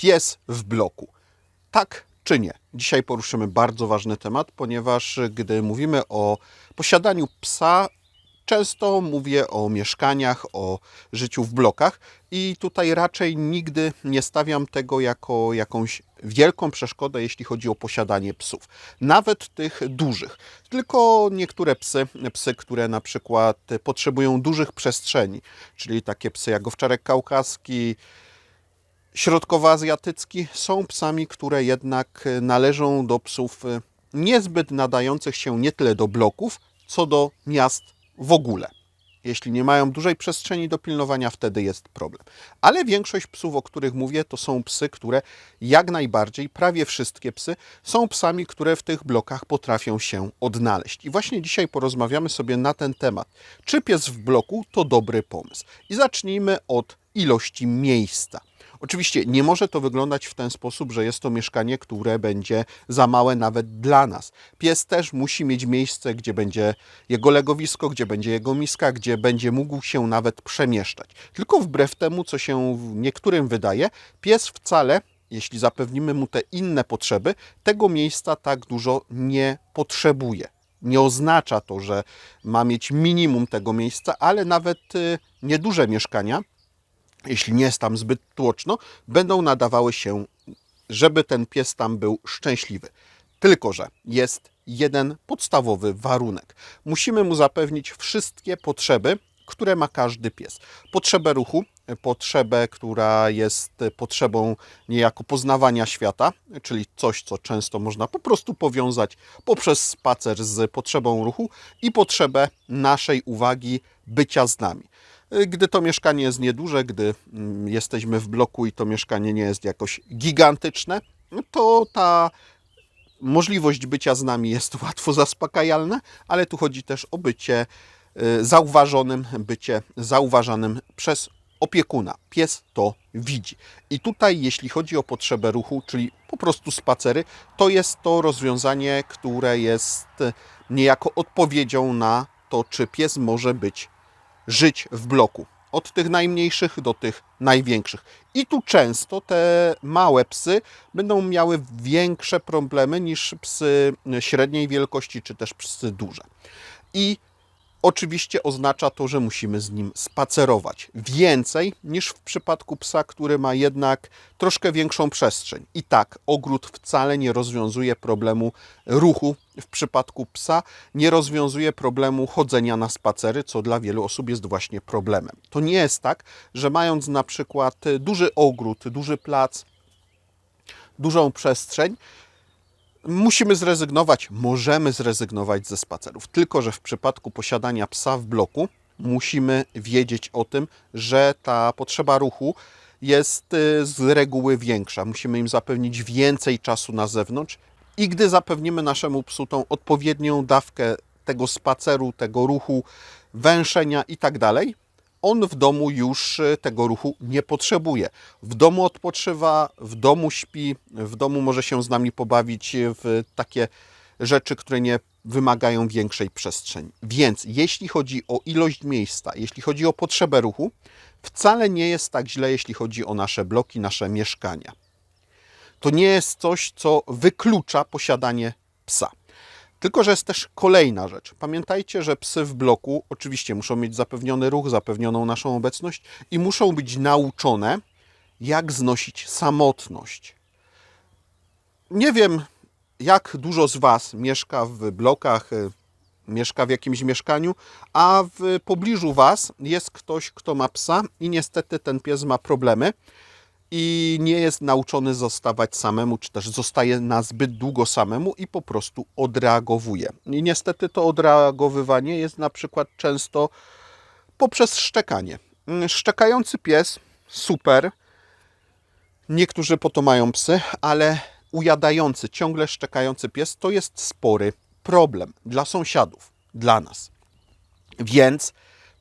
pies w bloku. Tak czy nie? Dzisiaj poruszymy bardzo ważny temat, ponieważ gdy mówimy o posiadaniu psa, często mówię o mieszkaniach, o życiu w blokach i tutaj raczej nigdy nie stawiam tego jako jakąś wielką przeszkodę, jeśli chodzi o posiadanie psów. Nawet tych dużych. Tylko niektóre psy, psy, które na przykład potrzebują dużych przestrzeni, czyli takie psy jak owczarek kaukaski, środkowoazjatycki są psami, które jednak należą do psów e, niezbyt nadających się nie tyle do bloków, co do miast w ogóle. Jeśli nie mają dużej przestrzeni do pilnowania, wtedy jest problem. Ale większość psów, o których mówię, to są psy, które jak najbardziej, prawie wszystkie psy, są psami, które w tych blokach potrafią się odnaleźć. I właśnie dzisiaj porozmawiamy sobie na ten temat. Czy pies w bloku to dobry pomysł? I zacznijmy od ilości miejsca. Oczywiście nie może to wyglądać w ten sposób, że jest to mieszkanie, które będzie za małe nawet dla nas. Pies też musi mieć miejsce, gdzie będzie jego legowisko, gdzie będzie jego miska, gdzie będzie mógł się nawet przemieszczać. Tylko wbrew temu, co się niektórym wydaje, pies wcale jeśli zapewnimy mu te inne potrzeby, tego miejsca tak dużo nie potrzebuje. Nie oznacza to, że ma mieć minimum tego miejsca, ale nawet y, nieduże mieszkania jeśli nie jest tam zbyt tłoczno, będą nadawały się, żeby ten pies tam był szczęśliwy. Tylko, że jest jeden podstawowy warunek. Musimy mu zapewnić wszystkie potrzeby, które ma każdy pies. Potrzebę ruchu, potrzebę, która jest potrzebą niejako poznawania świata, czyli coś, co często można po prostu powiązać poprzez spacer z potrzebą ruchu i potrzebę naszej uwagi, bycia z nami. Gdy to mieszkanie jest nieduże, gdy mm, jesteśmy w bloku i to mieszkanie nie jest jakoś gigantyczne, to ta możliwość bycia z nami jest łatwo zaspokajalna, ale tu chodzi też o bycie y, zauważonym, bycie zauważanym przez opiekuna. Pies to widzi. I tutaj, jeśli chodzi o potrzebę ruchu, czyli po prostu spacery, to jest to rozwiązanie, które jest niejako odpowiedzią na to, czy pies może być żyć w bloku. Od tych najmniejszych do tych największych. I tu często te małe psy będą miały większe problemy niż psy średniej wielkości, czy też psy duże. I Oczywiście oznacza to, że musimy z nim spacerować więcej niż w przypadku psa, który ma jednak troszkę większą przestrzeń. I tak, ogród wcale nie rozwiązuje problemu ruchu w przypadku psa, nie rozwiązuje problemu chodzenia na spacery, co dla wielu osób jest właśnie problemem. To nie jest tak, że mając na przykład duży ogród, duży plac, dużą przestrzeń, musimy zrezygnować, możemy zrezygnować ze spacerów. Tylko, że w przypadku posiadania psa w bloku musimy wiedzieć o tym, że ta potrzeba ruchu jest y, z reguły większa. Musimy im zapewnić więcej czasu na zewnątrz i gdy zapewnimy naszemu psu tą odpowiednią dawkę tego spaceru, tego ruchu, węszenia i tak dalej, on w domu już e, tego ruchu nie potrzebuje. W domu odpoczywa, w domu śpi, w domu może się z nami pobawić w takie rzeczy, które nie wymagają większej przestrzeni. Więc jeśli chodzi o ilość miejsca, jeśli chodzi o potrzebę ruchu, wcale nie jest tak źle, jeśli chodzi o nasze bloki, nasze mieszkania. To nie jest coś, co wyklucza posiadanie psa. Tylko, że jest też kolejna rzecz. Pamiętajcie, że psy w bloku oczywiście muszą mieć zapewniony ruch, zapewnioną naszą obecność i muszą być nauczone, jak znosić samotność. Nie wiem, jak dużo z Was mieszka w blokach, y, mieszka w jakimś mieszkaniu, a w pobliżu Was jest ktoś, kto ma psa i niestety ten pies ma problemy i nie jest nauczony zostawać samemu, czy też zostaje na zbyt długo samemu i po prostu odreagowuje. I niestety to odreagowywanie jest na przykład często poprzez szczekanie. Szczekający pies, super. Niektórzy po to mają psy, ale ujadający, ciągle szczekający pies to jest spory problem dla sąsiadów, dla nas. Więc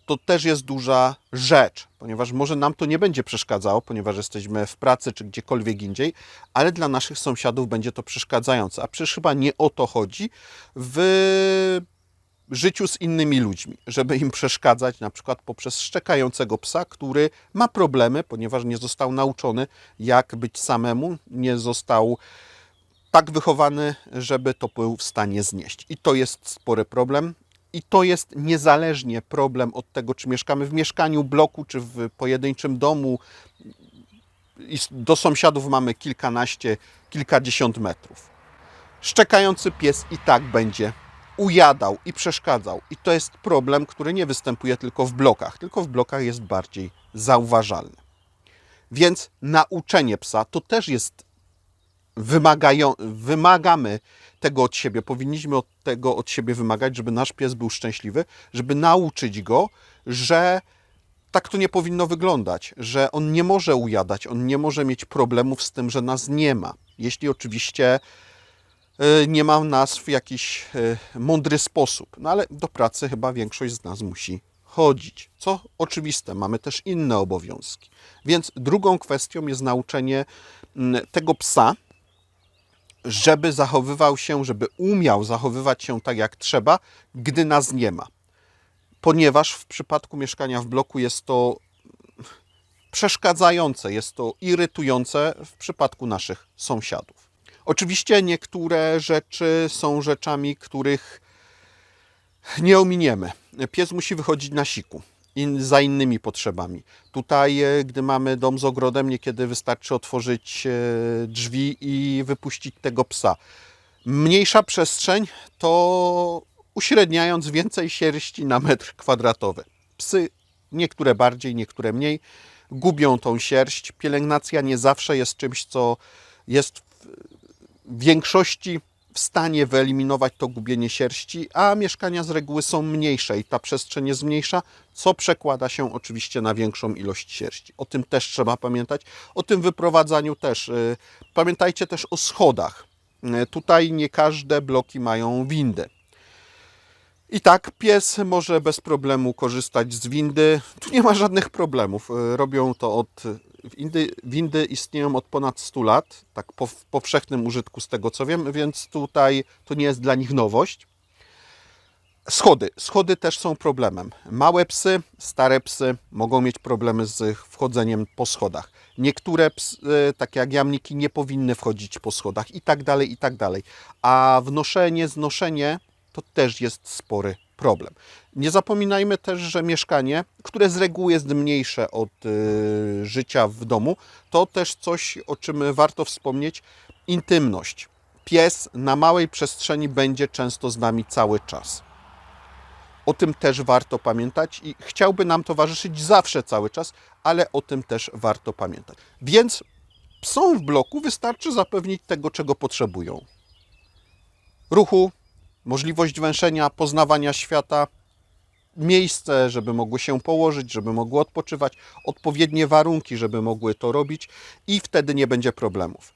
to też jest duża rzecz, ponieważ może nam to nie będzie przeszkadzało, ponieważ jesteśmy w pracy czy gdziekolwiek indziej, ale dla naszych sąsiadów będzie to przeszkadzające. A przecież chyba nie o to chodzi w życiu z innymi ludźmi, żeby im przeszkadzać, na przykład poprzez szczekającego psa, który ma problemy, ponieważ nie został nauczony, jak być samemu, nie został tak wychowany, żeby to był w stanie znieść. I to jest spory problem. I to jest niezależnie problem od tego, czy mieszkamy w mieszkaniu, bloku, czy w pojedynczym domu. I do sąsiadów mamy kilkanaście, kilkadziesiąt metrów. Szczekający pies i tak będzie ujadał i przeszkadzał. I to jest problem, który nie występuje tylko w blokach, tylko w blokach jest bardziej zauważalny. Więc nauczenie psa to też jest wymagają, wymagamy tego od siebie, powinniśmy od tego od siebie wymagać, żeby nasz pies był szczęśliwy, żeby nauczyć go, że tak to nie powinno wyglądać, że on nie może ujadać, on nie może mieć problemów z tym, że nas nie ma. Jeśli oczywiście y, nie ma nas w jakiś y, mądry sposób. No ale do pracy chyba większość z nas musi chodzić. Co oczywiste, mamy też inne obowiązki. Więc drugą kwestią jest nauczenie mm, tego psa, żeby zachowywał się, żeby umiał zachowywać się tak jak trzeba, gdy nas nie ma. Ponieważ w przypadku mieszkania w bloku jest to przeszkadzające, jest to irytujące w przypadku naszych sąsiadów. Oczywiście niektóre rzeczy są rzeczami, których nie ominiemy. Pies musi wychodzić na siku in, za innymi potrzebami. Tutaj, e, gdy mamy dom z ogrodem, niekiedy wystarczy otworzyć e, drzwi i wypuścić tego psa. Mniejsza przestrzeń to uśredniając więcej sierści na metr kwadratowy. Psy, niektóre bardziej, niektóre mniej, gubią tą sierść. Pielęgnacja nie zawsze jest czymś, co jest w większości w stanie wyeliminować to gubienie sierści, a mieszkania z reguły są mniejsze i ta przestrzeń jest mniejsza, co przekłada się oczywiście na większą ilość sierści. O tym też trzeba pamiętać. O tym wyprowadzaniu też. Y, Pamiętajcie też o schodach. Y, Tutaj nie każde bloki mają windy. I tak pies może bez problemu korzystać z windy. Tu nie ma żadnych problemów. Y, Robią to od. Windy, windy istnieją od ponad 100 lat, tak po, w powszechnym użytku z tego co wiem, więc tutaj to nie jest dla nich nowość. Schody. Schody też są problemem. Małe psy, stare psy mogą mieć problemy z wchodzeniem po schodach. Niektóre psy, takie jak jamniki, nie powinny wchodzić po schodach i tak dalej, i tak dalej. A wnoszenie, znoszenie to też jest spory problem. Nie zapominajmy też, że mieszkanie, które z reguły jest mniejsze od y, życia w domu, to też coś, o czym warto wspomnieć, intymność. Pies na małej przestrzeni będzie często z nami cały czas. O tym też warto pamiętać i chciałby nam towarzyszyć zawsze cały czas, ale o tym też warto pamiętać. Więc psom w bloku wystarczy zapewnić tego, czego potrzebują. Ruchu, możliwość węszenia, poznawania świata, miejsce, żeby mogły się położyć, żeby mogły odpoczywać, odpowiednie warunki, żeby mogły to robić i wtedy nie będzie problemów.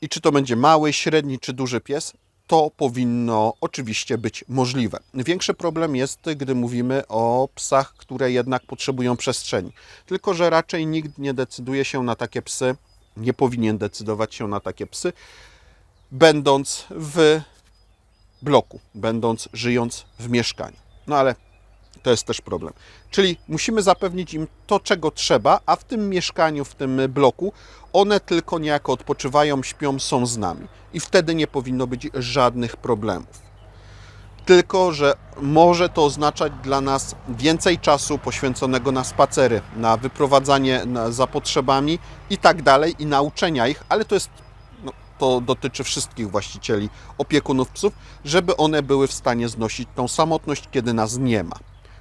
I czy to będzie mały, średni czy duży pies, to powinno oczywiście być możliwe. Większy problem jest, gdy mówimy o psach, które jednak potrzebują przestrzeni. Tylko, że raczej nikt nie decyduje się na takie psy, nie powinien decydować się na takie psy, będąc w bloku, będąc, żyjąc w mieszkaniu. No ale to jest też problem. Czyli musimy zapewnić im to, czego trzeba, a w tym mieszkaniu, w tym bloku, one tylko niejako odpoczywają, śpią, są z nami. I wtedy nie powinno być żadnych problemów. Tylko, że może to oznaczać dla nas więcej czasu poświęconego na spacery, na wyprowadzanie za potrzebami i tak dalej, i nauczenia ich, ale to jest no, to dotyczy wszystkich właścicieli, opiekunów psów, żeby one były w stanie znosić tą samotność, kiedy nas nie ma.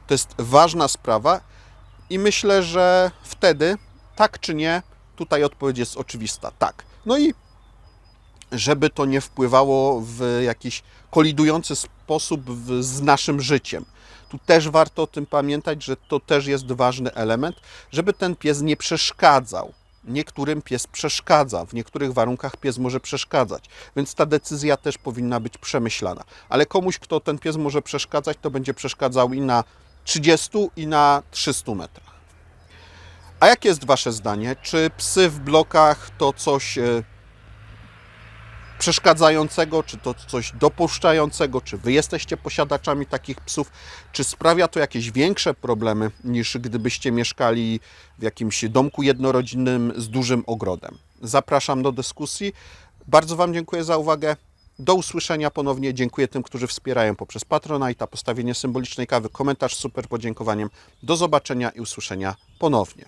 To jest ważna sprawa i myślę, że wtedy, tak czy nie, tutaj odpowiedź jest oczywista, tak. No i żeby to nie wpływało w jakiś kolidujący sposób w, z naszym życiem. Tu też warto o tym pamiętać, że to też jest ważny element, żeby ten pies nie przeszkadzał. Niektórym pies przeszkadza, w niektórych warunkach pies może przeszkadzać, więc ta decyzja też powinna być przemyślana. Ale komuś, kto ten pies może przeszkadzać, to będzie przeszkadzał i na 30, i na 300 metrach. A jakie jest Wasze zdanie? Czy psy w blokach to coś e, przeszkadzającego, czy to coś dopuszczającego, czy wy jesteście posiadaczami takich psów, czy sprawia to jakieś większe problemy niż gdybyście mieszkali w jakimś domku jednorodzinnym z dużym ogrodem. Zapraszam do dyskusji. Bardzo Wam dziękuję za uwagę. Do usłyszenia ponownie. Dziękuję tym, którzy wspierają poprzez Patronite, postawienie symbolicznej kawy, komentarz z super podziękowaniem. Do zobaczenia i usłyszenia ponownie.